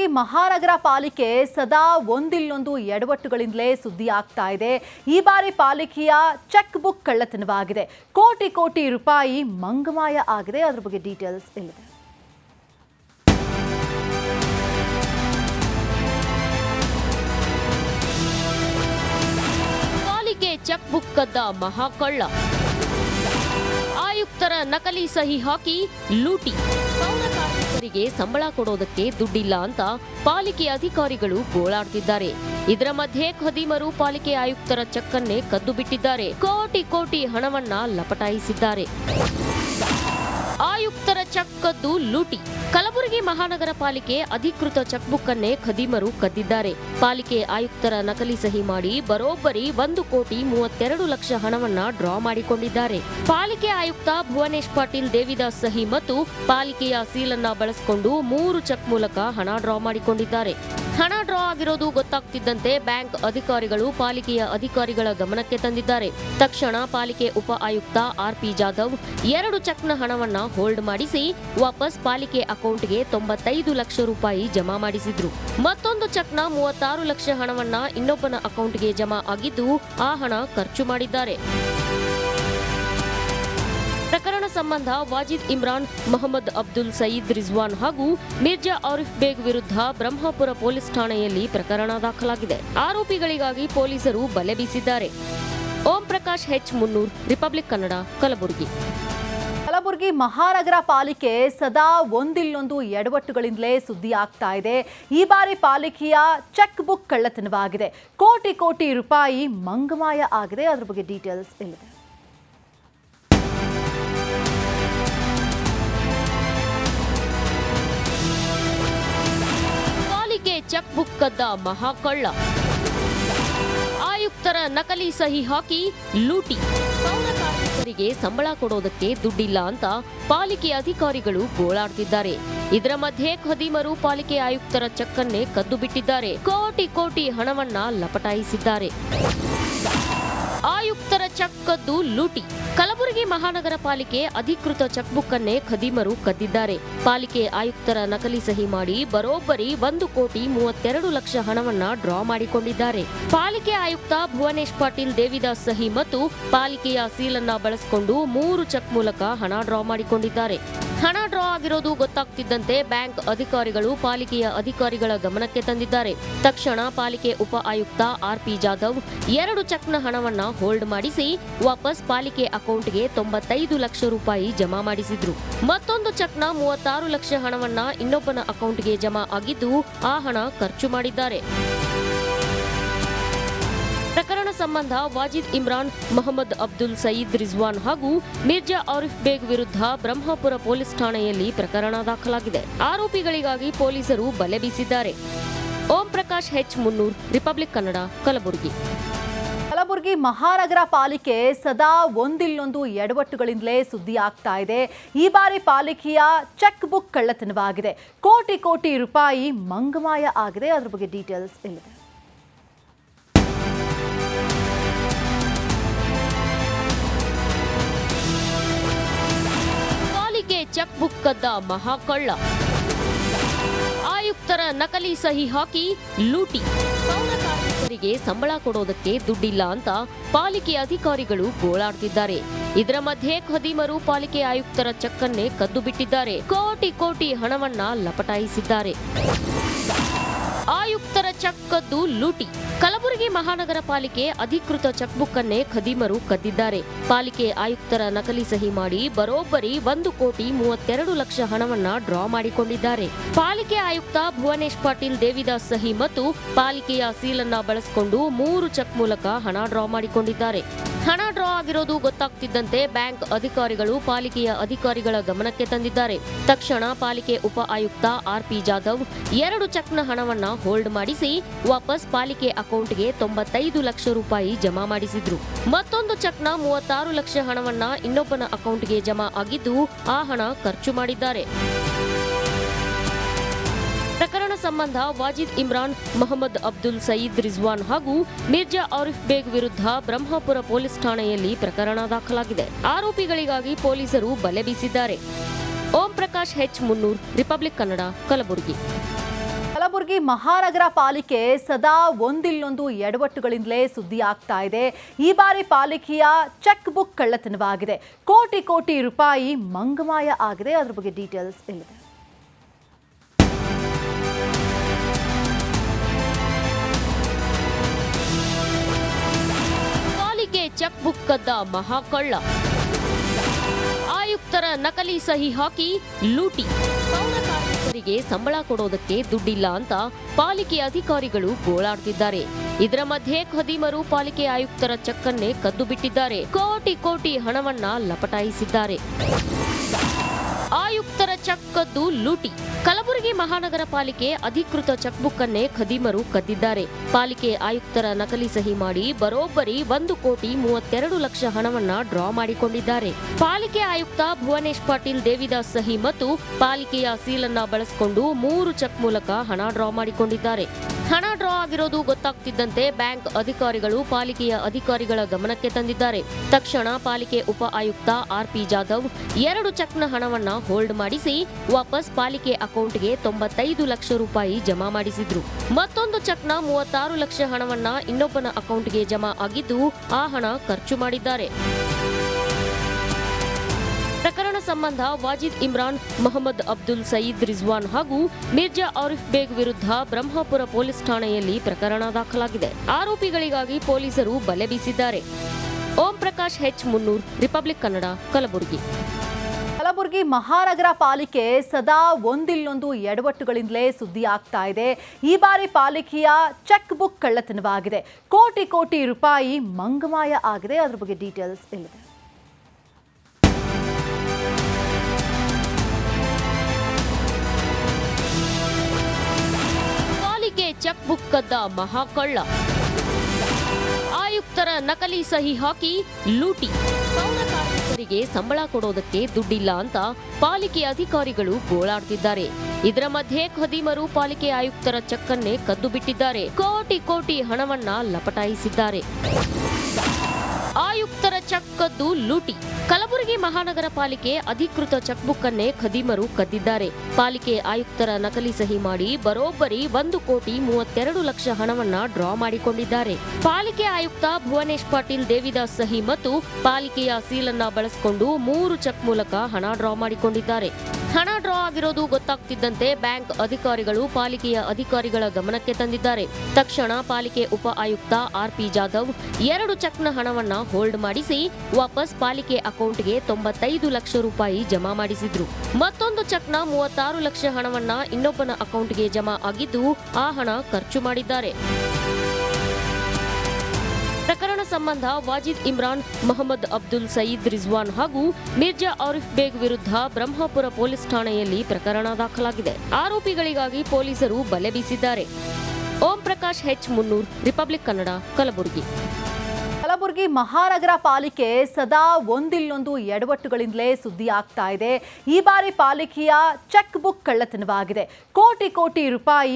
ಕಲಬುರಗಿ ಮಹಾನಗರ ಪಾಲಿಕೆ ಸದಾ ಒಂದಿಲ್ಲೊಂದು ಎಡವಟ್ಟುಗಳಿಂದಲೇ ಸುದ್ದಿ ಆಗ್ತಾ ಇದೆ. ಈ ಬಾರಿ ಪಾಲಿಕೆಯ ಚೆಕ್ ಬುಕ್ ಕಳ್ಳತನವಾಗಿದೆ. ಕೋಟಿ ಕೋಟಿ ರೂಪಾಯಿ ಮಂಗಮಾಯ ಆಗಿದೆ. ಅದ್ರ ಬಗ್ಗೆ ಡೀಟೇಲ್ಸ್ ಇಲ್ಲಿದೆ ಪಾಲಿಕೆ ಚೆಕ್ ಬುಕ್ ಕದ್ದ ಮಹಾಕಳ್ಳ. ಆಯುಕ್ತರ ನಕಲಿ ಸಹಿ ಹಾಕಿ ಲೂಟಿ. ಪೌರ ಕಾರ್ಮಿಕರಿಗೆ ಸಂಬಳ ಕೊಡೋದಕ್ಕೆ ದುಡ್ಡಿಲ್ಲ ಅಂತ ಪಾಲಿಕೆ ಅಧಿಕಾರಿಗಳು ಗೋಳಾಡ್ತಿದ್ದಾರೆ. ಇದರ ಮಧ್ಯೆ ಖದೀಮರು ಪಾಲಿಕೆ ಆಯುಕ್ತರ ಚೆಕ್ಕನ್ನೇ ಕದ್ದು ಬಿಟ್ಟಿದ್ದಾರೆ. ಕೋಟಿ ಕೋಟಿ ಹಣವನ್ನ ಲಪಟಾಯಿಸಿದ್ದಾರೆ. ಆಯುಕ್ತರ ಚೆಕ್ ಕದ್ದು ಲೂಟಿ. ಕಲಬುರಗಿ ಮಹಾನಗರ ಪಾಲಿಕೆ ಅಧಿಕೃತ ಚೆಕ್ ಬುಕ್ ಅನ್ನೇ ಖದೀಮರು ಕದ್ದಿದ್ದಾರೆ. ಪಾಲಿಕೆ ಆಯುಕ್ತರ ನಕಲಿ ಸಹಿ ಮಾಡಿ ಬರೋಬ್ಬರಿ ಒಂದು ಕೋಟಿ ಮೂವತ್ತೆರಡು ಲಕ್ಷ ಹಣವನ್ನ ಡ್ರಾ ಮಾಡಿಕೊಂಡಿದ್ದಾರೆ. ಪಾಲಿಕೆ ಆಯುಕ್ತ ಭುವನೇಶ್ ಪಾಟೀಲ್ ದೇವಿದಾಸ್ ಸಹಿ ಮತ್ತು ಪಾಲಿಕೆಯ ಸೀಲನ್ನ ಬಳಸಿಕೊಂಡು ಮೂರು ಚೆಕ್ ಮೂಲಕ ಹಣ ಡ್ರಾ ಮಾಡಿಕೊಂಡಿದ್ದಾರೆ. ಹಣ ಡ್ರಾ ಆಗಿರೋದು ಗೊತ್ತಾಗ್ತಿದ್ದಂತೆ ಬ್ಯಾಂಕ್ ಅಧಿಕಾರಿಗಳು ಪಾಲಿಕೆಯ ಅಧಿಕಾರಿಗಳ ಗಮನಕ್ಕೆ ತಂದಿದ್ದಾರೆ. ತಕ್ಷಣ ಪಾಲಿಕೆ ಉಪ ಆಯುಕ್ತ ಆರ್ ಪಿ ಜಾಧವ್ ಎರಡು ಚೆಕ್ನ ಹಣವನ್ನ ಹೋಲ್ಡ್ ಮಾಡಿಸಿ ವಾಪಸ್ ಪಾಲಿಕೆ ಅಕೌಂಟ್ಗೆ ತೊಂಬತ್ತೈದು ಲಕ್ಷ ರೂಪಾಯಿ ಜಮಾ ಮಾಡಿಸಿದ್ರು. ಮತ್ತೊಂದು ಚೆಕ್ನ ಮೂವತ್ತಾರು ಲಕ್ಷ ಹಣವನ್ನ ಇನ್ನೊಬ್ಬನ ಅಕೌಂಟ್ಗೆ ಜಮಾ ಆಗಿದ್ದು ಆ ಹಣ ಖರ್ಚು ಮಾಡಿದ್ದಾರೆ. ಪ್ರಕರಣ ಸಂಬಂಧ ವಾಜಿದ್ ಇಮ್ರಾನ್, ಮೊಹಮ್ಮದ್ ಅಬ್ದುಲ್ ಸಯೀದ್ ರಿಜ್ವಾನ್ ಹಾಗೂ ಮಿರ್ಜಾ ಆರಿಫ್ ಬೇಗ್ ವಿರುದ್ಧ ಬ್ರಹ್ಮಪುರ ಪೊಲೀಸ್ ಠಾಣೆಯಲ್ಲಿ ಪ್ರಕರಣ ದಾಖಲಾಗಿದೆ. ಆರೋಪಿಗಳಿಗಾಗಿ ಪೊಲೀಸರು ಬಲೆ ಬೀಸಿದ್ದಾರೆ. Om Prakash H Munnur, Republic Kannada, Kalaburagi. Kalaburagi ಮಹಾನಗರ ಪಾಲಿಕೆ ಸದಾ ಒಂದಿಲ್ಲೊಂದು ಎಡವಟ್ಟುಗಳಿಂದಲೇ ಸುದ್ದಿ ಆಗ್ತಾ ಇದೆ. ಈ ಬಾರಿ ಪಾಲಿಕೆಯ ಚೆಕ್ ಬುಕ್ ಕಳ್ಳತನವಾಗಿದೆ. ಕೋಟಿ ಕೋಟಿ ರೂಪಾಯಿ ಮಂಗಮಾಯ ಆಗಿದೆ. ಅದರ ಬಗ್ಗೆ ಡೀಟೇಲ್ಸ್ ಇಲ್ಲಿದೆ ಪಾಲಿಕೆ ಚೆಕ್ ಬುಕ್ ಕದ್ದ ಮಹಾಕಳ್ಳ. ಆಯುಕ್ತರ ನಕಲಿ ಸಹಿ ಹಾಕಿ ಲೂಟಿ. ಪೌರ ಕಾರ್ಮಿಕರಿಗೆ ಸಂಬಳ ಕೊಡೋದಕ್ಕೆ ದುಡ್ಡಿಲ್ಲ ಅಂತ ಪಾಲಿಕೆ ಅಧಿಕಾರಿಗಳು ಗೋಳಾಡ್ತಿದ್ದಾರೆ. ಇದರ ಮಧ್ಯೆ ಖದೀಮರು ಪಾಲಿಕೆ ಆಯುಕ್ತರ ಚೆಕ್ಕನ್ನೇ ಕದ್ದು ಬಿಟ್ಟಿದ್ದಾರೆ. ಕೋಟಿ ಕೋಟಿ ಹಣವನ್ನ ಲಪಟಾಯಿಸಿದ್ದಾರೆ. ಆಯುಕ್ತರ ಚೆಕ್ ಲೂಟಿ. ಕಲಬುರಗಿ ಮಹಾನಗರ ಪಾಲಿಕೆ ಅಧಿಕೃತ ಚೆಕ್ ಬುಕ್ ಅನ್ನೇ ಖದೀಮರು ಕದ್ದಿದ್ದಾರೆ. ಪಾಲಿಕೆ ಆಯುಕ್ತರ ನಕಲಿ ಸಹಿ ಮಾಡಿ ಬರೋಬ್ಬರಿ ಒಂದು ಕೋಟಿ ಮೂವತ್ತೆರಡು ಲಕ್ಷ ಹಣವನ್ನ ಡ್ರಾ ಮಾಡಿಕೊಂಡಿದ್ದಾರೆ. ಪಾಲಿಕೆ ಆಯುಕ್ತ ಭುವನೇಶ್ ಪಾಟೀಲ್ ದೇವಿದಾಸ್ ಸಹಿ ಮತ್ತು ಪಾಲಿಕೆಯ ಸೀಲನ್ನ ಬಳಸಿಕೊಂಡು ಮೂರು ಚೆಕ್ ಮೂಲಕ ಹಣ ಡ್ರಾ ಮಾಡಿಕೊಂಡಿದ್ದಾರೆ. ಹಣ ಡ್ರಾ ಆಗಿರೋದು ಗೊತ್ತಾಗ್ತಿದ್ದಂತೆ ಬ್ಯಾಂಕ್ ಅಧಿಕಾರಿಗಳು ಪಾಲಿಕೆಯ ಅಧಿಕಾರಿಗಳ ಗಮನಕ್ಕೆ ತಂದಿದ್ದಾರೆ. ತಕ್ಷಣ ಪಾಲಿಕೆ ಉಪ ಆಯುಕ್ತ ಆರ್ ಪಿ ಜಾಧವ್ ಎರಡು ಚೆಕ್ನ ಹಣವನ್ನ ಹೋಲ್ಡ್ ಮಾಡಿಸಿ ವಾಪಸ್ ಪಾಲಿಕೆ ಅಕೌಂಟ್ಗೆ ತೊಂಬತ್ತೈದು ಲಕ್ಷ ರೂಪಾಯಿ ಜಮಾ ಮಾಡಿಸಿದ್ರು. ಮತ್ತೊಂದು ಚೆಕ್ನ ಮೂವತ್ತಾರು ಲಕ್ಷ ಹಣವನ್ನ ಇನ್ನೊಬ್ಬನ ಅಕೌಂಟ್ಗೆ ಜಮಾ ಆಗಿದ್ದು ಆ ಹಣ ಖರ್ಚು ಮಾಡಿದ್ದಾರೆ. ಪ್ರಕರಣ ಸಂಬಂಧ ವಾಜಿದ್ ಇಮ್ರಾನ್, ಮೊಹಮ್ಮದ್ ಅಬ್ದುಲ್ ಸಯೀದ್ ರಿಜ್ವಾನ್ ಹಾಗೂ ಮಿರ್ಜಾ ಆರಿಫ್ ಬೇಗ್ ವಿರುದ್ಧ ಬ್ರಹ್ಮಪುರ ಪೊಲೀಸ್ ಠಾಣೆಯಲ್ಲಿ ಪ್ರಕರಣ ದಾಖಲಾಗಿದೆ. ಆರೋಪಿಗಳಿಗಾಗಿ ಪೊಲೀಸರು ಬಲೆ ಬೀಸಿದ್ದಾರೆ. Om Prakash, H Munnur, Republic Kannada, Kalaburagi. Kalaburagi ಮಹಾನಗರ ಪಾಲಿಕೆ ಸದಾ ಒಂದಿಲ್ಲೊಂದು ಎಡವಟ್ಟುಗಳಿಂದಲೇ ಸುದ್ದಿ ಆಗ್ತಾ ಇದೆ. ಈ ಬಾರಿ ಪಾಲಿಕೆಯ ಚೆಕ್ ಬುಕ್ ಕಳ್ಳತನವಾಗಿದೆ. ಕೋಟಿ ಕೋಟಿ ರೂಪಾಯಿ ಮಂಗಮಾಯ ಆಗಿದೆ. ಅದರ ಬಗ್ಗೆ ಡೀಟೇಲ್ಸ್ ಇಲ್ಲಿದೆ. ಚೆಕ್ ಬುಕ್ ಕದ್ದ ಮಹಾಕಳ್ಳ. ಆಯುಕ್ತರ ನಕಲಿ ಸಹಿ ಹಾಕಿ ಲೂಟಿ. ಪೌರ ಕಾರ್ಮಿಕರಿಗೆ ಸಂಬಳ ಕೊಡೋದಕ್ಕೆ ದುಡ್ಡಿಲ್ಲ ಅಂತ ಪಾಲಿಕೆ ಅಧಿಕಾರಿಗಳು ಗೋಳಾಡ್ತಿದ್ದಾರೆ. ಇದರ ಮಧ್ಯೆ ಖದೀಮರು ಪಾಲಿಕೆ ಆಯುಕ್ತರ ಚೆಕ್ಕನ್ನೇ ಕದ್ದು ಬಿಟ್ಟಿದ್ದಾರೆ. ಕೋಟಿ ಕೋಟಿ ಹಣವನ್ನ ಲಪಟಾಯಿಸಿದ್ದಾರೆ. ಆಯುಕ್ತರ ಚೆಕ್ ಕದ್ದು ಲೂಟಿ. ಕಲಬುರಗಿ ಮಹಾನಗರ ಪಾಲಿಕೆ ಅಧಿಕೃತ ಚೆಕ್ ಬುಕ್ ಅನ್ನೇ ಖದೀಮರು ಕದ್ದಿದ್ದಾರೆ. ಪಾಲಿಕೆ ಆಯುಕ್ತರ ನಕಲಿ ಸಹಿ ಮಾಡಿ ಬರೋಬ್ಬರಿ ಒಂದು ಕೋಟಿ ಮೂವತ್ತೆರಡು ಲಕ್ಷ ಹಣವನ್ನ ಡ್ರಾ ಮಾಡಿಕೊಂಡಿದ್ದಾರೆ. ಪಾಲಿಕೆ ಆಯುಕ್ತ ಭುವನೇಶ್ ಪಾಟೀಲ್ ದೇವಿದಾಸ್ ಸಹಿ ಮತ್ತು ಪಾಲಿಕೆಯ ಸೀಲನ್ನ ಬಳಸಿಕೊಂಡು ಮೂರು ಚೆಕ್ ಮೂಲಕ ಹಣ ಡ್ರಾ ಮಾಡಿಕೊಂಡಿದ್ದಾರೆ. ಹಣ ಡ್ರಾ ಆಗಿರೋದು ಗೊತ್ತಾಗ್ತಿದ್ದಂತೆ ಬ್ಯಾಂಕ್ ಅಧಿಕಾರಿಗಳು ಪಾಲಿಕೆಯ ಅಧಿಕಾರಿಗಳ ಗಮನಕ್ಕೆ ತಂದಿದ್ದಾರೆ. ತಕ್ಷಣ ಪಾಲಿಕೆ ಉಪ ಆಯುಕ್ತ ಆರ್ ಪಿ ಜಾಧವ್ ಎರಡು ಚೆಕ್ನ ಹಣವನ್ನ ಹೋಲ್ಡ್ ಮಾಡಿಸಿ ವಾಪಸ್ ಪಾಲಿಕೆ ಅಕೌಂಟ್ಗೆ ತೊಂಬತ್ತೈದು ಲಕ್ಷ ರೂಪಾಯಿ ಜಮಾ ಮಾಡಿಸಿದ್ರು. ಮತ್ತೊಂದು ಚೆಕ್ನ ಮೂವತ್ತಾರು ಲಕ್ಷ ಹಣವನ್ನ ಇನ್ನೊಬ್ಬನ ಅಕೌಂಟ್ಗೆ ಜಮಾ ಆಗಿದ್ದು ಆ ಹಣ ಖರ್ಚು ಮಾಡಿದ್ದಾರೆ. ಪ್ರಕರಣ ಸಂಬಂಧ ವಾಜಿದ್ ಇಮ್ರಾನ್, ಮೊಹಮ್ಮದ್ ಅಬ್ದುಲ್ ಸಯೀದ್, ರಿಜ್ವಾನ್ ಹಾಗೂ ಮಿರ್ಜಾ ಆರಿಫ್ ಬೇಗ್ ವಿರುದ್ಧ ಬ್ರಹ್ಮಪುರ ಪೊಲೀಸ್ ಠಾಣೆಯಲ್ಲಿ ಪ್ರಕರಣ ದಾಖಲಾಗಿದೆ. ಆರೋಪಿಗಳಿಗಾಗಿ ಪೊಲೀಸರು ಬಲೆ ಬೀಸಿದ್ದಾರೆ. Om Prakash H Munnur, Republic Kannada, Kalaburagi. Kalaburagi ಮಹಾನಗರ ಪಾಲಿಕೆ ಸದಾ ಒಂದಿಲ್ಲೊಂದು ಎಡವಟ್ಟುಗಳಿಂದಲೇ ಸುದ್ದಿ ಆಗ್ತಾ ಇದೆ. ಈ ಬಾರಿ ಪಾಲಿಕೆಯ ಚೆಕ್ ಬುಕ್ ಕಳ್ಳತನವಾಗಿದೆ. ಕೋಟಿ ಕೋಟಿ ರೂಪಾಯಿ ಮಂಗಮಾಯ ಆಗಿದೆ. ಅದರ ಬಗ್ಗೆ ಡೀಟೇಲ್ಸ್ ಇಲ್ಲಿದೆ ಚೆಕ್ ಕದ್ದ ಮಹಾಕಳ್ಳ. ಆಯುಕ್ತರ ನಕಲಿ ಸಹಿ ಹಾಕಿ ಲೂಟಿ. ಪೌರ ಸಂಬಳ ಕೊಡೋದಕ್ಕೆ ದುಡ್ಡಿಲ್ಲ ಅಂತ ಪಾಲಿಕೆ ಅಧಿಕಾರಿಗಳು ಗೋಳಾಡ್ತಿದ್ದಾರೆ. ಇದರ ಮಧ್ಯೆ ಖದೀಮರು ಪಾಲಿಕೆ ಆಯುಕ್ತರ ಚೆಕ್ಕನ್ನೇ ಕದ್ದು ಬಿಟ್ಟಿದ್ದಾರೆ. ಕೋಟಿ ಕೋಟಿ ಹಣವನ್ನ ಲಪಟಾಯಿಸಿದ್ದಾರೆ. ಆಯುಕ್ತರ ಚೆಕ್ ಕದ್ದು ಲೂಟಿ. ಕಲಬುರಗಿ ಮಹಾನಗರ ಪಾಲಿಕೆ ಅಧಿಕೃತ ಚೆಕ್ ಬುಕ್ ಅನ್ನೇ ಖದೀಮರು ಕದ್ದಿದ್ದಾರೆ. ಪಾಲಿಕೆ ಆಯುಕ್ತರ ನಕಲಿ ಸಹಿ ಮಾಡಿ ಬರೋಬ್ಬರಿ ಒಂದು ಕೋಟಿ ಮೂವತ್ತೆರಡು ಲಕ್ಷ ಹಣವನ್ನ ಡ್ರಾ ಮಾಡಿಕೊಂಡಿದ್ದಾರೆ. ಪಾಲಿಕೆ ಆಯುಕ್ತ ಭುವನೇಶ್ ಪಾಟೀಲ್ ದೇವಿದಾಸ್ ಸಹಿ ಮತ್ತು ಪಾಲಿಕೆಯ ಸೀಲನ್ನ ಬಳಸಿಕೊಂಡು ಮೂರು ಚೆಕ್ ಮೂಲಕ ಹಣ ಡ್ರಾ ಮಾಡಿಕೊಂಡಿದ್ದಾರೆ. ಹಣ ಡ್ರಾ ಆಗಿರೋದು ಗೊತ್ತಾಗ್ತಿದ್ದಂತೆ ಬ್ಯಾಂಕ್ ಅಧಿಕಾರಿಗಳು ಪಾಲಿಕೆಯ ಅಧಿಕಾರಿಗಳ ಗಮನಕ್ಕೆ ತಂದಿದ್ದಾರೆ. ತಕ್ಷಣ ಪಾಲಿಕೆ ಉಪ ಆಯುಕ್ತ ಆರ್ ಪಿ ಜಾಧವ್ ಎರಡು ಚೆಕ್ನ ಹಣವನ್ನ ಹೋಲ್ಡ್ ಮಾಡಿಸಿ ವಾಪಸ್ ಪಾಲಿಕೆ ಅಕೌಂಟ್ಗೆ ತೊಂಬತ್ತೈದು ಲಕ್ಷ ರೂಪಾಯಿ ಜಮಾ ಮಾಡಿಸಿದ್ರು. ಮತ್ತೊಂದು ಚೆಕ್ನ ಮೂವತ್ತಾರು ಲಕ್ಷ ಹಣವನ್ನ ಇನ್ನೊಬ್ಬನ ಅಕೌಂಟ್ಗೆ ಜಮಾ ಆಗಿದ್ದು ಆ ಹಣ ಖರ್ಚು ಮಾಡಿದ್ದಾರೆ. ಸಂಬಂಧ ವಾಜಿದ್ ಇಮ್ರಾನ್, ಮೊಹಮ್ಮದ್ ಅಬ್ದುಲ್ ಸಯೀದ್, ರಿಜ್ವಾನ್ ಹಾಗೂ ಮಿರ್ಜಾ ಆರಿಫ್ ಬೇಗ್ ವಿರುದ್ಧ ಬ್ರಹ್ಮಪುರ ಪೊಲೀಸ್ ಠಾಣೆಯಲ್ಲಿ ಪ್ರಕರಣ ದಾಖಲಾಗಿದೆ. ಆರೋಪಿಗಳಿಗಾಗಿ ಪೊಲೀಸರು ಬಲೆ ಬೀಸಿದ್ದಾರೆ. Om Prakash, H Munnur, Republic Kannada, Kalaburagi. Kalaburagi ಮಹಾನಗರ ಪಾಲಿಕೆ ಸದಾ ಒಂದಿಲ್ಲೊಂದು ಎಡವಟ್ಟುಗಳಿಂದಲೇ ಸುದ್ದಿ ಆಗ್ತಾ ಇದೆ. ಈ ಬಾರಿ ಪಾಲಿಕೆಯ ಚೆಕ್ ಬುಕ್ ಕಳ್ಳತನವಾಗಿದೆ. ಕೋಟಿ ಕೋಟಿ ರೂಪಾಯಿ ಮಂಗಮಾಯ ಆಗಿದೆ. ಅದರ ಬಗ್ಗೆ ಡೀಟೇಲ್ಸ್ ಇಲ್ಲಿದೆ ಕದ್ದ ಮಹಾಕಳ್ಳ. ಆಯುಕ್ತರ ನಕಲಿ ಸಹಿ ಹಾಕಿ ಲೂಟಿ. ಪೌರ ಕಾರ್ಮಿಕರಿಗೆ ಸಂಬಳ ಕೊಡೋದಕ್ಕೆ ದುಡ್ಡಿಲ್ಲ ಅಂತ ಪಾಲಿಕೆ ಅಧಿಕಾರಿಗಳು ಗೋಳಾಡ್ತಿದ್ದಾರೆ. ಇದರ ಮಧ್ಯೆ ಖದೀಮರು ಪಾಲಿಕೆ ಆಯುಕ್ತರ ಚೆಕ್ಕನ್ನೇ ಕದ್ದು ಬಿಟ್ಟಿದ್ದಾರೆ. ಕೋಟಿ ಕೋಟಿ ಹಣವನ್ನ ಲಪಟಾಯಿಸಿದ್ದಾರೆ. ಆಯುಕ್ತರ ಚೆಕ್ ಕದ್ದು ಲೂಟಿ. ಕಲಬುರಗಿ ಮಹಾನಗರ ಪಾಲಿಕೆ ಅಧಿಕೃತ ಚೆಕ್ ಬುಕ್ ಅನ್ನೇ ಖದೀಮರು ಕದ್ದಿದ್ದಾರೆ. ಪಾಲಿಕೆ ಆಯುಕ್ತರ ನಕಲಿ ಸಹಿ ಮಾಡಿ ಬರೋಬ್ಬರಿ ಒಂದು ಕೋಟಿ ಮೂವತ್ತೆರಡು ಲಕ್ಷ ಹಣವನ್ನ ಡ್ರಾ ಮಾಡಿಕೊಂಡಿದ್ದಾರೆ. ಪಾಲಿಕೆ ಆಯುಕ್ತ ಭುವನೇಶ್ ಪಾಟೀಲ್ ದೇವಿದಾಸ್ ಸಹಿ ಮತ್ತು ಪಾಲಿಕೆಯ ಸೀಲನ್ನ ಬಳಸಿಕೊಂಡು ಮೂರು ಚೆಕ್ ಮೂಲಕ ಹಣ ಡ್ರಾ ಮಾಡಿಕೊಂಡಿದ್ದಾರೆ. ಹಣ ಡ್ರಾ ಆಗಿರೋದು ಗೊತ್ತಾಗ್ತಿದ್ದಂತೆ ಬ್ಯಾಂಕ್ ಅಧಿಕಾರಿಗಳು ಪಾಲಿಕೆಯ ಅಧಿಕಾರಿಗಳ ಗಮನಕ್ಕೆ ತಂದಿದ್ದಾರೆ. ತಕ್ಷಣ ಪಾಲಿಕೆ ಉಪ ಆಯುಕ್ತ ಆರ್ ಪಿ ಜಾಧವ್ ಎರಡು ಚೆಕ್ನ ಹಣವನ್ನ ಹೋಲ್ಡ್ ಮಾಡಿಸಿ ವಾಪಸ್ ಪಾಲಿಕೆ ಅಕೌಂಟ್ಗೆ ತೊಂಬತ್ತೈದು ಲಕ್ಷ ರೂಪಾಯಿ ಜಮಾ ಮಾಡಿಸಿದ್ರು. ಮತ್ತೊಂದು ಚೆಕ್ನ ಮೂವತ್ತಾರು ಲಕ್ಷ ಹಣವನ್ನ ಇನ್ನೊಬ್ಬನ ಅಕೌಂಟ್ಗೆ ಜಮಾ ಆಗಿದ್ದು ಆ ಹಣ ಖರ್ಚು ಮಾಡಿದ್ದಾರೆ. ಪ್ರಕರಣ ಸಂಬಂಧ ವಾಜಿದ್ ಇಮ್ರಾನ್, ಮೊಹಮ್ಮದ್ ಅಬ್ದುಲ್ ಸಯೀದ್ ರಿಜ್ವಾನ್ ಹಾಗೂ ಮಿರ್ಜಾ ಆರಿಫ್ ಬೇಗ್ ವಿರುದ್ಧ ಬ್ರಹ್ಮಪುರ ಪೊಲೀಸ್ ಠಾಣೆಯಲ್ಲಿ ಪ್ರಕರಣ ದಾಖಲಾಗಿದೆ. ಆರೋಪಿಗಳಿಗಾಗಿ ಪೊಲೀಸರು ಬಲೆ ಬೀಸಿದ್ದಾರೆ. Om Prakash H Munnur, Republic Kannada, Kalaburagi. Kalaburagi ಮಹಾನಗರ ಪಾಲಿಕೆ ಸದಾ ಒಂದಿಲ್ಲೊಂದು ಎಡವಟ್ಟುಗಳಿಂದಲೇ ಸುದ್ದಿ ಆಗ್ತಾ ಇದೆ. ಈ ಬಾರಿ ಪಾಲಿಕೆಯ ಚೆಕ್ ಬುಕ್ ಕಳ್ಳತನವಾಗಿದೆ. ಕೋಟಿ ಕೋಟಿ ರೂಪಾಯಿ